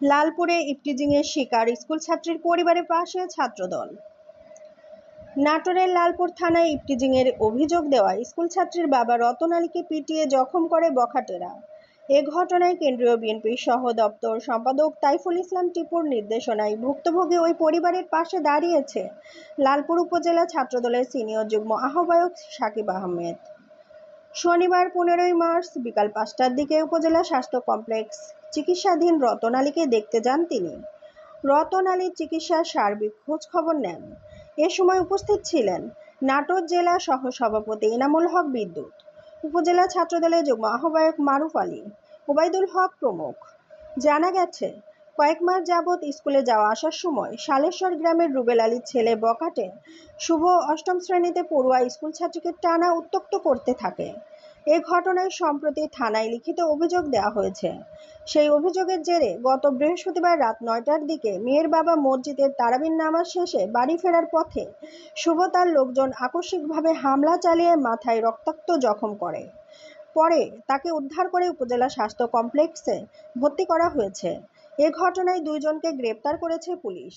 লালপুরে ইফটিজিংয়ের শিকার স্কুল ছাত্রীর পরিবারের পাশে ছাত্রদল। নাটোরের লালপুর থানায় ইফটিজিংয়ের অভিযোগ দেওয়া স্কুল ছাত্রীর বাবা রতন আলীকে পিটিয়ে জখম করে বখাটেরা। এ ঘটনায় কেন্দ্রীয় বিএনপির সহ দপ্তর সম্পাদক তাইফুল ইসলাম টিপুর নির্দেশনায় ভুক্তভোগী ওই পরিবারের পাশে দাঁড়িয়েছে লালপুর উপজেলা ছাত্রদলের সিনিয়র যুগ্ম আহ্বায়ক সাকিব আহমেদ। শনিবার পনেরোই মার্চ বিকাল পাঁচটার দিকে উপজেলা স্বাস্থ্য কমপ্লেক্স চিকিৎসাধীন রতন আলীকে দেখতে যান তিনি। রতন আলীর চিকিৎসার সার্বিক খোঁজ খবর নেন। এ সময় উপস্থিত ছিলেন নাটোর জেলা সহ সভাপতি ইনামুল হক বিদ্যুৎ, উপজেলা ছাত্রদলের যুগ্ম আহ্বায়ক মারুফ আলী, ওবায়দুল হক প্রমুখ। জানা গেছে কয়েক মাস যাবৎ স্কুলে যাওয়া আসার সময় সালেশ্বর গ্রামের রুবেল আলীর ছেলে বকাটে শুভ অষ্টম শ্রেণীতে পড়ুয়া স্কুল ছাত্রীকে টানা উত্তক্ত করতে থাকে। এ ঘটনায় সম্প্রতি থানায় লিখিত অভিযোগ দেওয়া হয়েছে। সেই অভিযোগের জেরে গত বৃহস্পতিবার রাত নয়টার দিকে মেয়ের বাবা মসজিদের তারাবির নামাজ শেষে বাড়ি ফেরার পথে শুভ তার লোকজন আকস্মিকভাবে হামলা চালিয়ে মাথায় রক্তাক্ত জখম করে। পরে তাকে উদ্ধার করে উপজেলা স্বাস্থ্য কমপ্লেক্সে ভর্তি করা হয়েছে। এ ঘটনায় দুইজনকে গ্রেপ্তার করেছে পুলিশ।